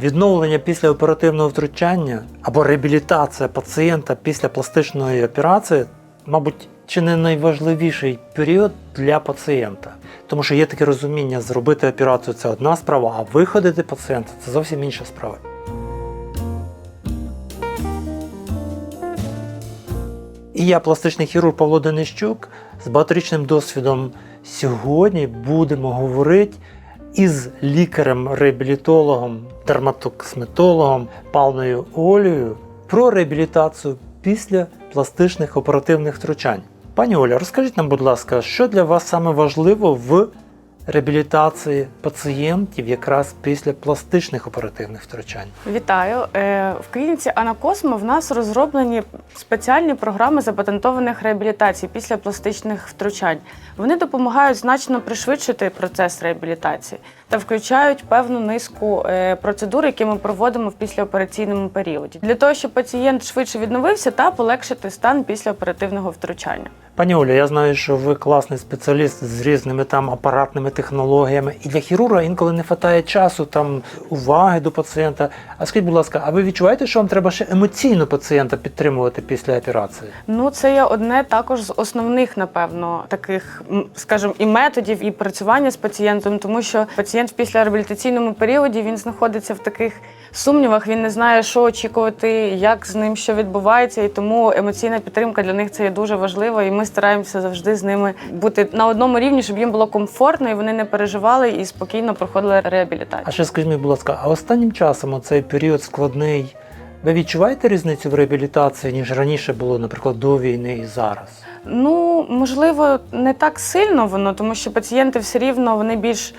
Відновлення після оперативного втручання або реабілітація пацієнта після пластичної операції, мабуть, чи не найважливіший період для пацієнта. Тому що є таке розуміння, зробити операцію це одна справа, а виходити пацієнта це зовсім інша справа. І я, пластичний хірург Павло Денищук, з багаторічним досвідом сьогодні будемо говорити із лікарем-реабілітологом, дерматокосметологом Павною Олею про реабілітацію після пластичних оперативних втручань. Пані Оля, розкажіть нам, будь ласка, що для вас саме важливо в реабілітації пацієнтів якраз після пластичних оперативних втручань? Вітаю Е, в клініці Анакосмо. В нас розроблені спеціальні програми запатентованих реабілітацій після пластичних втручань. Вони допомагають значно пришвидшити процес реабілітації та включають певну низку е, процедур, які ми проводимо в післяопераційному періоді, для того, щоб пацієнт швидше відновився та полегшити стан після оперативного втручання. Пані Оля, я знаю, що ви класний спеціаліст з різними там апаратними технологіями, і для хірурга інколи не вистачає часу, там уваги до пацієнта. А скажіть, будь ласка, а ви відчуваєте, що вам треба ще емоційно пацієнта підтримувати після операції? Ну, це є одне також з основних, напевно, таких, скажімо, і методів, і працювання з пацієнтом, тому що пацієнт в післяреабілітаційному періоді він знаходиться в таких сумнівах, він не знає, що очікувати, як з ним що відбувається, і тому емоційна підтримка для них це є дуже важливо. І ми стараємося завжди з ними бути на одному рівні, щоб їм було комфортно і вони не переживали і спокійно проходили реабілітацію. А ще скажіть мені, будь ласка, а останнім часом оцей період складний. Ви відчуваєте різницю в реабілітації, ніж раніше було, наприклад, до війни і зараз? Ну, можливо, не так сильно воно, тому що пацієнти все рівно вони більш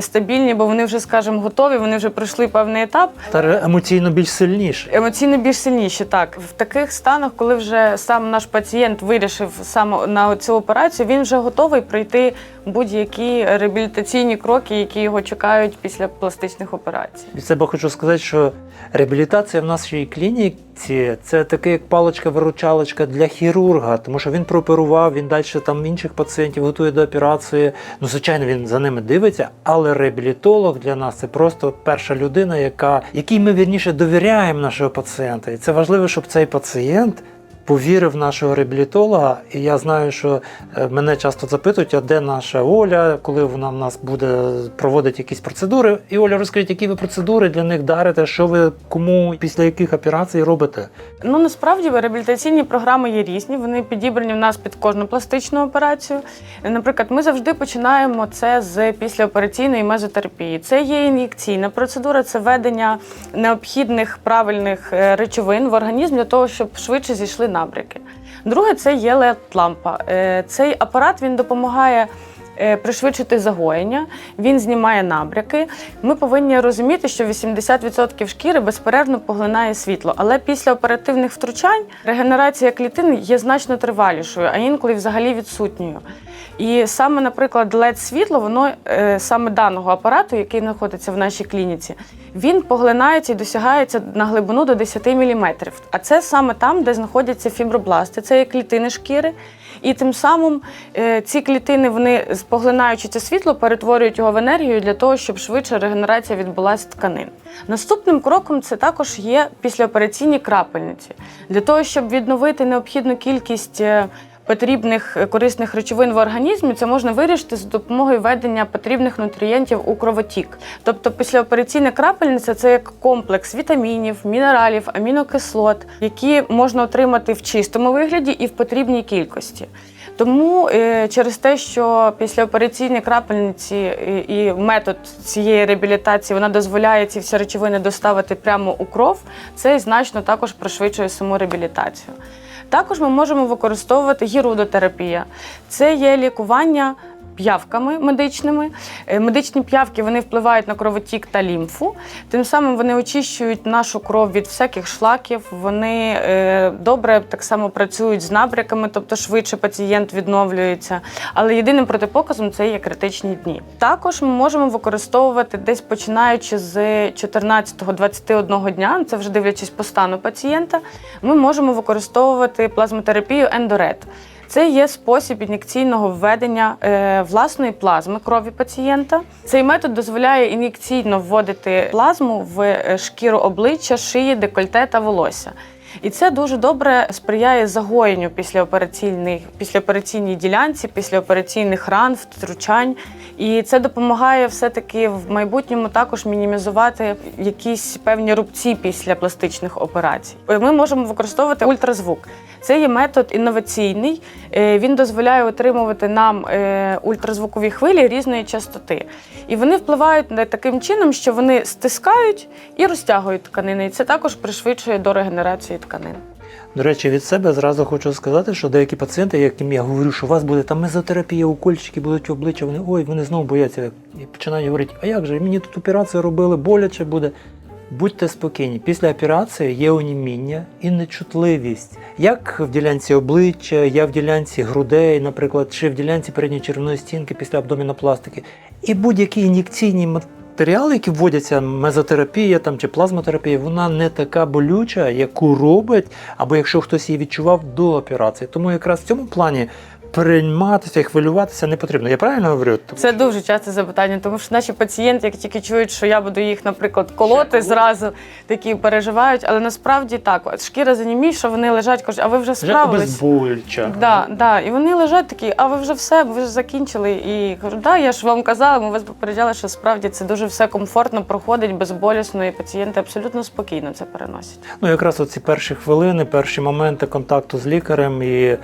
стабільні, бо вони вже, скажімо, готові, вони вже пройшли певний етап. Та емоційно більш сильніше. Емоційно більш сильніші, так. В таких станах, коли вже сам наш пацієнт вирішив саме на цю операцію, він вже готовий пройти будь-які реабілітаційні кроки, які його чекають після пластичних операцій. Від себе хочу сказати, що реабілітація в нашій клініці це таке як паличка-виручалочка для хірурга, тому що він прооперував, він далі там інших пацієнтів готує до операції. Ну, звичайно, він за ними дивиться, але реабілітолог для нас це просто перша людина, яка, якій ми вірніше довіряємо нашого пацієнта. І це важливо, щоб цей пацієнт. Повірив нашого реабілітолога, і я знаю, що е, мене часто запитують, а де наша Оля, коли вона в нас буде проводити якісь процедури. І Оля, розкажіть, які ви процедури для них дарите, що ви кому після яких операцій робите? Ну насправді реабілітаційні програми є різні. Вони підібрані в нас під кожну пластичну операцію. Наприклад, ми завжди починаємо це з післяопераційної мезотерапії. Це є ін'єкційна процедура, це введення необхідних правильних е, речовин в організм для того, щоб швидше зійшли набряки. Друге, це є LED-лампа. Е, Цей апарат він допомагає. Е, Пришвидшити загоєння, він знімає набряки. Ми повинні розуміти, що 80% шкіри безперервно поглинає світло, але після оперативних втручань регенерація клітин є значно тривалішою, а інколи взагалі відсутньою. І саме, наприклад, led світло, воно е, саме даного апарату, який знаходиться в нашій клініці, він поглинається і досягається на глибину до 10 мм. А це саме там, де знаходяться фібробласти, це є клітини шкіри. І тим самим е, ці клітини, вони споглинаючи це світло, перетворюють його в енергію для того, щоб швидше регенерація відбулася тканин. Наступним кроком це також є післяопераційні крапельниці. Для того, щоб відновити необхідну кількість е, потрібних е, корисних речовин в організмі, це можна вирішити за допомогою введення потрібних нутрієнтів у кровотік. Тобто післяопераційна крапельниця це як комплекс вітамінів, мінералів, амінокислот, які можна отримати в чистому вигляді і в потрібній кількості. Тому е, через те, що післяопераційні крапельниці і, і метод цієї реабілітації вона дозволяє ці всі речовини доставити прямо у кров, це значно також пришвидшує саму реабілітацію. Також ми можемо використовувати гірудотерапія. Це є лікування п'явками медичними. Е, Медичні п'явки вони впливають на кровотік та лімфу. Тим самим вони очищують нашу кров від всяких шлаків. Вони е, добре так само працюють з набряками, тобто швидше пацієнт відновлюється. Але єдиним протипоказом це є критичні дні. Також ми можемо використовувати десь починаючи з 14-21 дня, це вже дивлячись по стану пацієнта. Ми можемо використовувати плазмотерапію ендорет. Це є спосіб ін'єкційного введення е, власної плазми крові пацієнта. Цей метод дозволяє ін'єкційно вводити плазму в е, шкіру обличчя, шиї, декольте та волосся. І це дуже добре сприяє загоєнню післяопераційних, післяопераційній ділянці, післяопераційних ран, втручань. І це допомагає все-таки в майбутньому також мінімізувати якісь певні рубці після пластичних операцій. Ми можемо використовувати ультразвук. Це є метод інноваційний. Е, Він дозволяє отримувати нам е, ультразвукові хвилі різної частоти. І вони впливають на таким чином, що вони стискають і розтягують тканини. І це також пришвидшує до регенерації тканин. До речі, від себе зразу хочу сказати, що деякі пацієнти, яким я говорю, що у вас буде там мезотерапія, укольчики будуть обличчя, вони ой, вони знову бояться і починають говорити, а як же, мені тут операцію робили, боляче буде. Будьте спокійні, після операції є оніміння і нечутливість, як в ділянці обличчя, як в ділянці грудей, наприклад, чи в ділянці передньої червоної стінки після абдомінопластики. І будь-які ін'єкційні матеріали, які вводяться, мезотерапія там, чи плазмотерапія, вона не така болюча, яку робить, або якщо хтось її відчував до операції. Тому якраз в цьому плані перейматися і хвилюватися не потрібно. Я правильно говорю? Це дуже часте запитання, тому що наші пацієнти, як тільки чують, що я буду їх, наприклад, колоти, зразу такі переживають. Але насправді так, шкіра заніміша, вони лежать, кажуть, а ви вже справились. Да, да. І вони лежать такі, а ви вже все, ви вже закінчили. І кажу, да, я ж вам казала, ми вас попереджали, що справді це дуже все комфортно проходить, безболісно, і пацієнти абсолютно спокійно це переносять. Ну, якраз оці перші хвилини, перші моменти контакту з лікарем і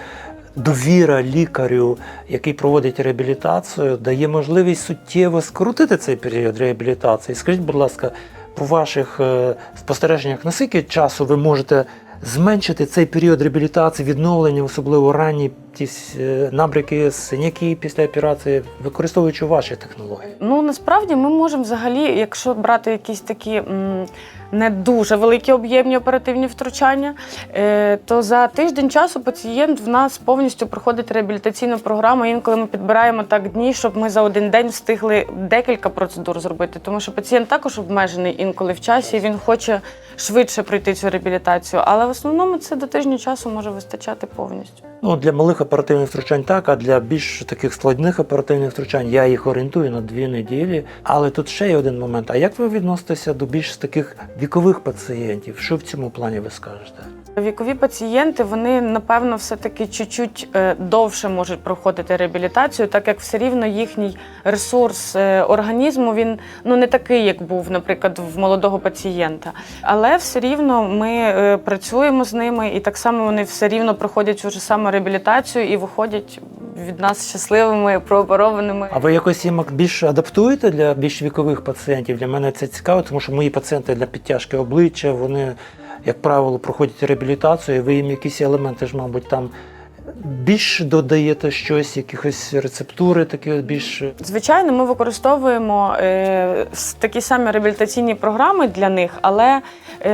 довіра лікарю, який проводить реабілітацію, дає можливість суттєво скоротити цей період реабілітації. Скажіть, будь ласка, по ваших е, спостереженнях, наскільки часу ви можете зменшити цей період реабілітації, відновлення, особливо ранні ті е, набряки, синяки після операції, використовуючи ваші технології? Ну насправді ми можемо взагалі, якщо брати якісь такі м, не дуже великі об'ємні оперативні втручання, е, то за тиждень часу пацієнт в нас повністю проходить реабілітаційну програму. Інколи ми підбираємо так дні, щоб ми за один день встигли декілька процедур зробити, тому що пацієнт також обмежений інколи в часі. Він хоче швидше пройти цю реабілітацію, але в основному це до тижня часу може вистачати повністю. Ну, для малих оперативних втручань так, а для більш таких складних оперативних втручань я їх орієнтую на дві неділі. Але тут ще є один момент. А як ви відноситеся до більш таких вікових пацієнтів? Що в цьому плані ви скажете? Вікові пацієнти вони напевно все-таки чуть-чуть е, довше можуть проходити реабілітацію, так як все рівно їхній ресурс е, організму він ну не такий, як був, наприклад, в молодого пацієнта. Але все рівно ми е, працюємо з ними, і так само вони все рівно проходять цю ж саму реабілітацію і виходять від нас щасливими, прооперованими. А ви якось їм більше адаптуєте для більш вікових пацієнтів? Для мене це цікаво, тому що мої пацієнти для підтяжки обличчя, вони, як правило, проходять реабілітацію, ви їм якісь елементи ж, мабуть, там Більш додаєте щось, якихось рецептури, такі більш. Звичайно, ми використовуємо е, такі самі реабілітаційні програми для них, але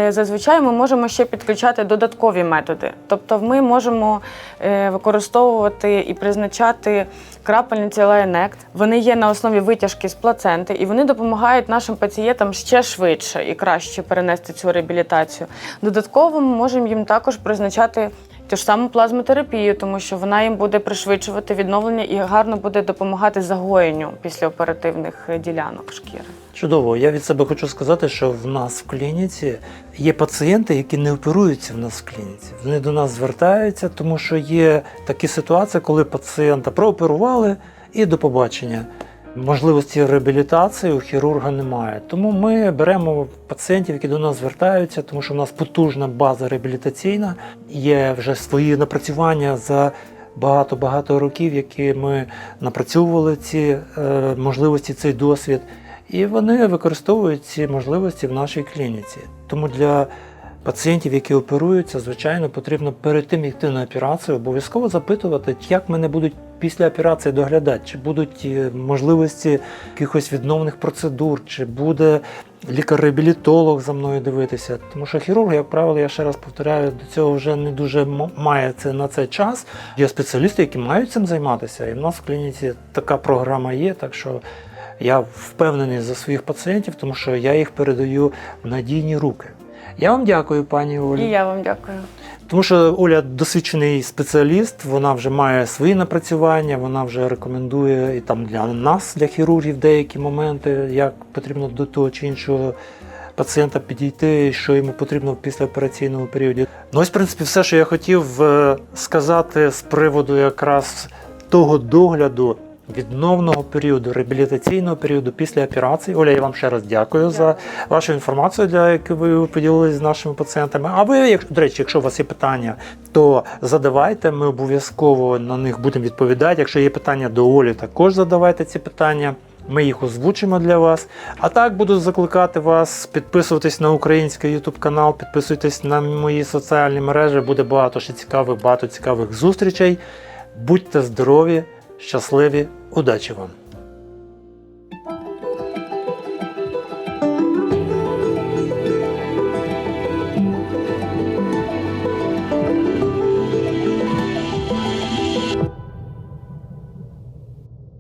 зазвичай ми можемо ще підключати додаткові методи. Тобто, ми можемо е, використовувати і призначати крапельниці Lionect. Вони є на основі витяжки з плаценти, і вони допомагають нашим пацієнтам ще швидше і краще перенести цю реабілітацію. Додатково ми можемо їм також призначати. Ту ж саму плазмотерапію, тому що вона їм буде пришвидшувати відновлення і гарно буде допомагати загоєнню післяоперативних е, ділянок шкіри. Чудово. Я від себе хочу сказати, що в нас в клініці є пацієнти, які не оперуються в нас в клініці. Вони до нас звертаються, тому що є такі ситуації, коли пацієнта прооперували і до побачення. Можливості реабілітації у хірурга немає. Тому ми беремо пацієнтів, які до нас звертаються, тому що в нас потужна база реабілітаційна, є вже свої напрацювання за багато-багато років, які ми напрацьовували ці е, можливості, цей досвід. І вони використовують ці можливості в нашій клініці. Тому для пацієнтів, які оперуються, звичайно, потрібно перед тим, як йти на операцію, обов'язково запитувати, як мене будуть після операції доглядати, чи будуть е, можливості якихось відновних процедур, чи буде лікар-реабілітолог за мною дивитися. Тому що хірург, як правило, я ще раз повторяю, до цього вже не дуже має це на це час. Є спеціалісти, які мають цим займатися, і в нас в клініці така програма є, так що. Я впевнений за своїх пацієнтів, тому що я їх передаю в надійні руки. Я вам дякую, пані Олі. І я вам дякую. Тому що Оля досвідчений спеціаліст, вона вже має свої напрацювання, вона вже рекомендує і там для нас, для хірургів, деякі моменти, як потрібно до того чи іншого пацієнта підійти, що йому потрібно в післяопераційному періоді. Ну ось, в принципі, все, що я хотів е, сказати з приводу якраз того догляду. Відновного періоду, реабілітаційного періоду після операції. Оля, я вам ще раз дякую за вашу інформацію, для яку ви поділилися з нашими пацієнтами. А ви, як- до речі, якщо у вас є питання, то задавайте. Ми обов'язково на них будемо відповідати. Якщо є питання до Олі, також задавайте ці питання. Ми їх озвучимо для вас. А так буду закликати вас підписуватись на український YouTube канал, підписуйтесь на мої соціальні мережі. Буде багато ще цікавих, багато цікавих зустрічей. Будьте здорові, щасливі, удачі вам!